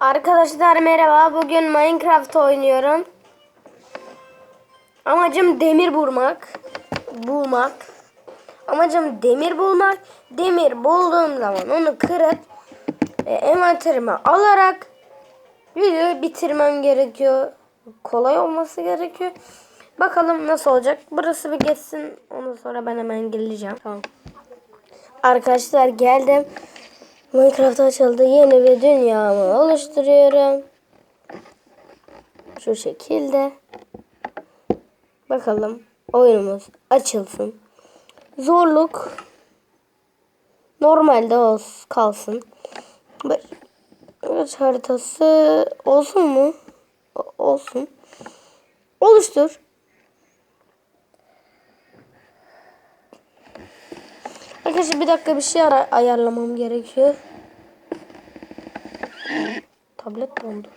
Arkadaşlar merhaba. Bugün Minecraft oynuyorum. Amacım demir bulmak. Bulmak. Amacım demir bulmak. Demir bulduğum zaman onu kırıp e, envanterime alarak videoyu bitirmem gerekiyor. Kolay olması gerekiyor. Bakalım nasıl olacak. Burası bir geçsin. Ondan sonra ben hemen geleceğim. Tamam. Arkadaşlar geldim. Minecraft açıldı. Yeni bir dünyamı oluşturuyorum. Şu şekilde. Bakalım oyunumuz açılsın. Zorluk normalde olsun, kalsın. Bir haritası olsun mu? O- olsun. Oluştur. Arkadaşlar bir dakika bir şey ara- ayarlamam gerekiyor. Tablet dondu.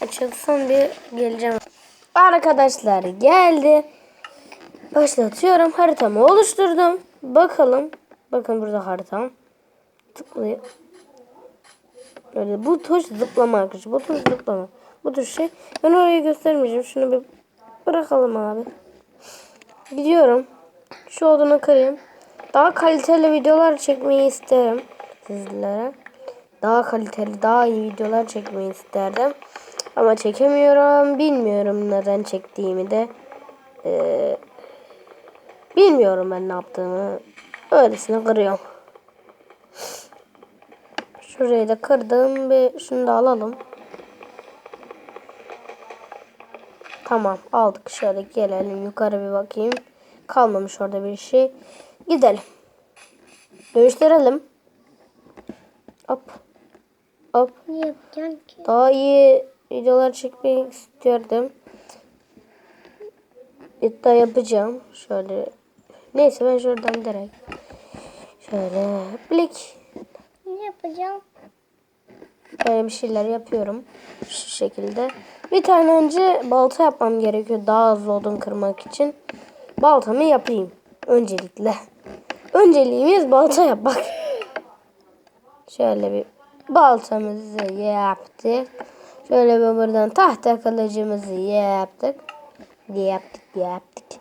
Açılsın bir geleceğim. Arkadaşlar geldi. Başlatıyorum. Haritamı oluşturdum. Bakalım. Bakın burada haritam. Tıklayıp Öyle bu tuş zıplama arkadaşlar. Bu tuş zıplama. Bu tuş şey. Ben orayı göstermeyeceğim. Şunu bir bırakalım abi. Gidiyorum. Şu odunu kırayım. Daha kaliteli videolar çekmeyi isterim sizlere. Daha kaliteli, daha iyi videolar çekmeyi isterdim. Ama çekemiyorum. Bilmiyorum neden çektiğimi de. Ee, bilmiyorum ben ne yaptığımı. Öylesine kırıyorum. Şurayı da kırdım ve şunu da alalım. Tamam aldık. Şöyle gelelim yukarı bir bakayım. Kalmamış orada bir şey. Gidelim. Dönüştürelim. Hop. Hop. Ne yapacaksın ki? Daha iyi videolar çekmek istiyordum. İddia yapacağım. Şöyle. Neyse ben şuradan direkt. Şöyle. Blik. Ne yapacağım? Böyle bir şeyler yapıyorum. Şu şekilde. Bir tane önce balta yapmam gerekiyor. Daha hızlı odun kırmak için. Baltamı yapayım. Öncelikle. Önceliğimiz balta yapmak. Şöyle bir baltamızı yaptık. Şöyle bir buradan tahta kılıcımızı yaptık. Yaptık yaptık.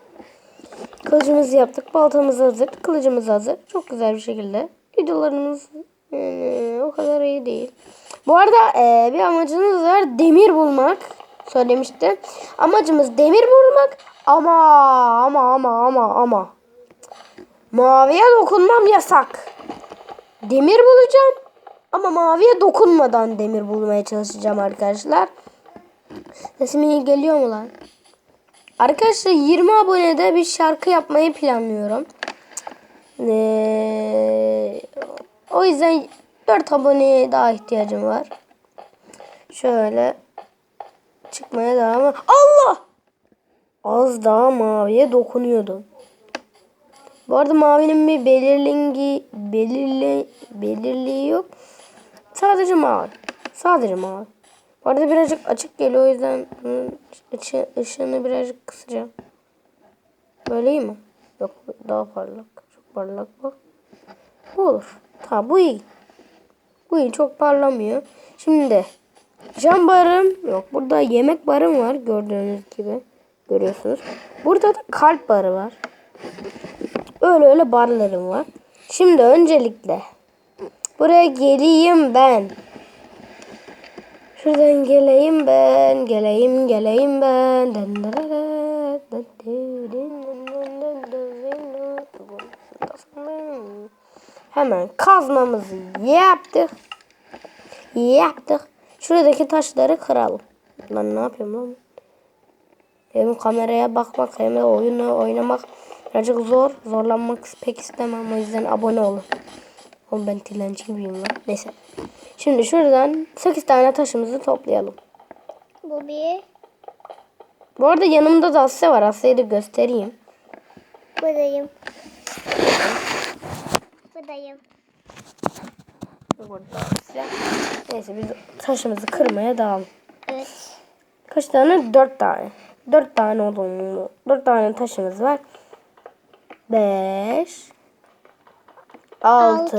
Kılıcımızı yaptık. Baltamız hazır. Kılıcımız hazır. Çok güzel bir şekilde. Videolarımız yani o kadar iyi değil. Bu arada e, bir amacımız var. Demir bulmak. Söylemiştim. Amacımız demir bulmak. Ama ama ama ama ama. Maviye dokunmam yasak. Demir bulacağım. Ama maviye dokunmadan demir bulmaya çalışacağım arkadaşlar. Sesim iyi geliyor mu lan? Arkadaşlar 20 abonede bir şarkı yapmayı planlıyorum. Ee, o yüzden 4 aboneye daha ihtiyacım var. Şöyle çıkmaya devam. Allah! Az daha maviye dokunuyordum. Bu arada mavinin bir belirlingi belirli belirliği yok. Sadece mavi. Sadece mavi. Bu arada birazcık açık geliyor o yüzden ışı, ışığını birazcık kısacağım. Böyle iyi mi? Yok daha parlak. Çok parlak bu. Bu olur. Tamam bu iyi. Bu iyi çok parlamıyor. Şimdi cam barım yok. Burada yemek barım var gördüğünüz gibi. Görüyorsunuz. Burada da kalp barı var. Öyle öyle barlarım var. Şimdi öncelikle buraya geleyim ben. Şuradan geleyim ben, geleyim geleyim ben. Hemen kazmamızı yaptık. Yaptık. Şuradaki taşları kıralım. Lan ne yapıyorum lan? Hem kameraya bakmak hem oyunu oynamak birazcık zor. Zorlanmak pek istemem. O yüzden abone olun. Oğlum ben dilenci gibiyim lan. Neyse. Şimdi şuradan 8 tane taşımızı toplayalım. Bu bir. Bu arada yanımda da Asya var. Asya'yı da göstereyim. Buradayım. Buradayım. Burada. Neyse biz taşımızı kırmaya devam. Evet. Kaç tane? Dört tane. Dört tane odunlu. Dört tane taşımız var. Beş. Altı.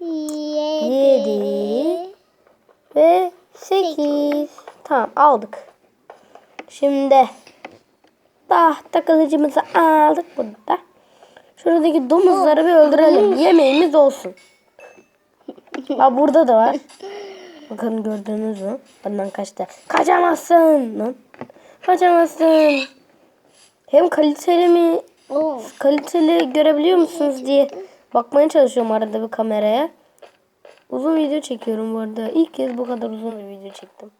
Yedi. Yedi. Ve sekiz. Tamam aldık. Şimdi tahta kılıcımızı aldık burada. Şuradaki domuzları bir öldürelim. Yemeğimiz olsun. Aa, burada da var. Bakın gördünüz mü? Benden kaçtı. Kaçamazsın. Lan. Kaçamazsın. Hem kaliteli mi Oo. kaliteli görebiliyor musunuz diye bakmaya çalışıyorum arada bir kameraya. Uzun video çekiyorum bu arada. İlk kez bu kadar uzun bir video çektim.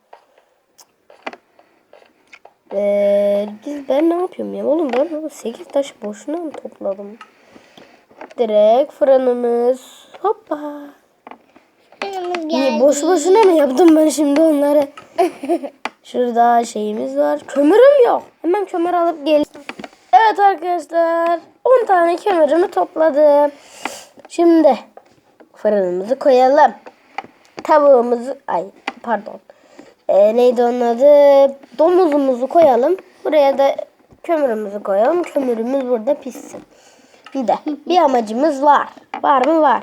Ee, biz ben ne yapıyorum ya? Oğlum ben 8 taş boşuna mı topladım? Direkt fırınımız. Hoppa. Fırınımız Niye boş boşuna mı yaptım ben şimdi onları? Şurada şeyimiz var. Kömürüm yok. Hemen kömür alıp gel. Evet arkadaşlar. 10 tane kömürümü topladım. Şimdi fırınımızı koyalım. Tavuğumuzu ay pardon. Ee, neydi onun adı? Domuzumuzu koyalım. Buraya da kömürümüzü koyalım. Kömürümüz burada pişsin. Bir de bir amacımız var. Var mı? Var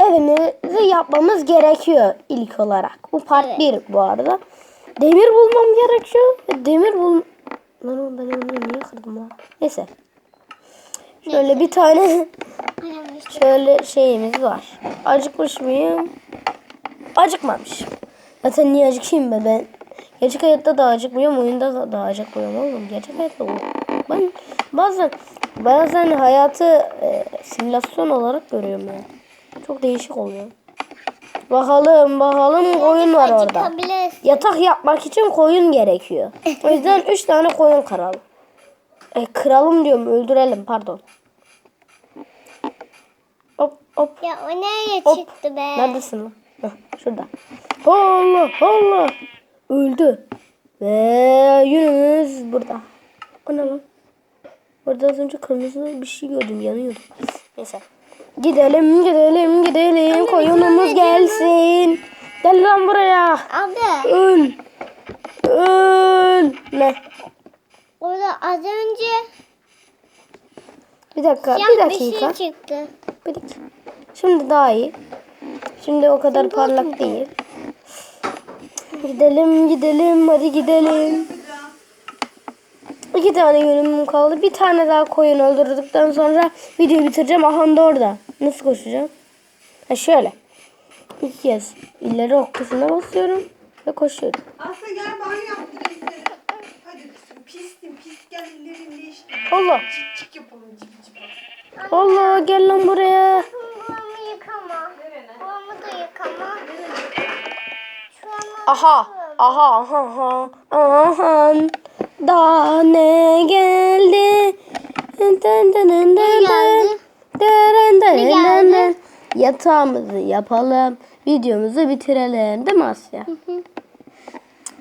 evimizi yapmamız gerekiyor ilk olarak. Bu part Evet. 1 bu arada. Demir bulmam gerekiyor. Demir bul... Lan oğlum ben onu niye kırdım ha? Neyse. Şöyle bir tane şöyle şeyimiz var. Acıkmış mıyım? Acıkmamışım. Zaten niye acıkayım be ben? Gerçek hayatta da acıkmıyorum, oyunda da, da acıkmıyorum oğlum. Gerçek hayatta o. Ben bazen bazen hayatı e, simülasyon olarak görüyorum ya. Çok değişik oluyor. Bakalım bakalım koyun var orada. Yatak yapmak için koyun gerekiyor. O yüzden 3 tane koyun kıralım. E, kıralım diyorum öldürelim pardon. Hop hop Ya o nereye hop. çıktı be? Neredesin lan? Heh, şurada. Allah Allah. Öldü. Ve yünümüz burada. O ne lan? Orada az önce kırmızı bir şey gördüm yanıyordu. Neyse. Gidelim gidelim gidelim. Koyunumuz gelsin. Gel lan buraya. Abi Öl. Öl. Ne? orada az önce Bir dakika, bir siyah bir şey dakika. çıktı. Bir dakika. Şimdi daha iyi. Şimdi o kadar parlak değil. Gidelim gidelim hadi gidelim. İki tane yönümüm kaldı. Bir tane daha koyun öldürdükten sonra videoyu bitireceğim. Aha da orada. Nasıl koşacağım? Ha şöyle. İki kez ileri ok tuşuna basıyorum ve koşuyorum. Aslı gel banyo yaptırayım seni. Hadi kızım pistin pis gel ellerini değiştir. Allah. Çık çık yapalım. Allah gel lan buraya. Buramı yıkama. Buramı da yıkama. Aha. Aha aha aha. Aha. Daha ne geldi? Ne dın geldi? dın. Yatağımızı yapalım. Videomuzu bitirelim. Değil mi Asya?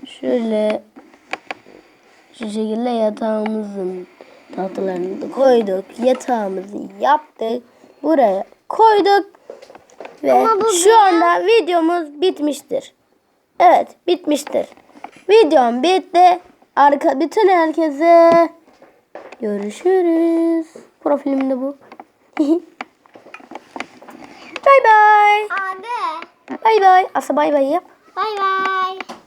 Şöyle şu şekilde yatağımızın tahtalarını da koyduk. Yatağımızı yaptık. Buraya koyduk. Ve Ama şu anda videomuz bitmiştir. Evet bitmiştir. Videom bitti. Arka bütün herkese görüşürüz. Profilim de bu. bay bay. Abi. Bay bay. Asa bay bay yap. Bay bay.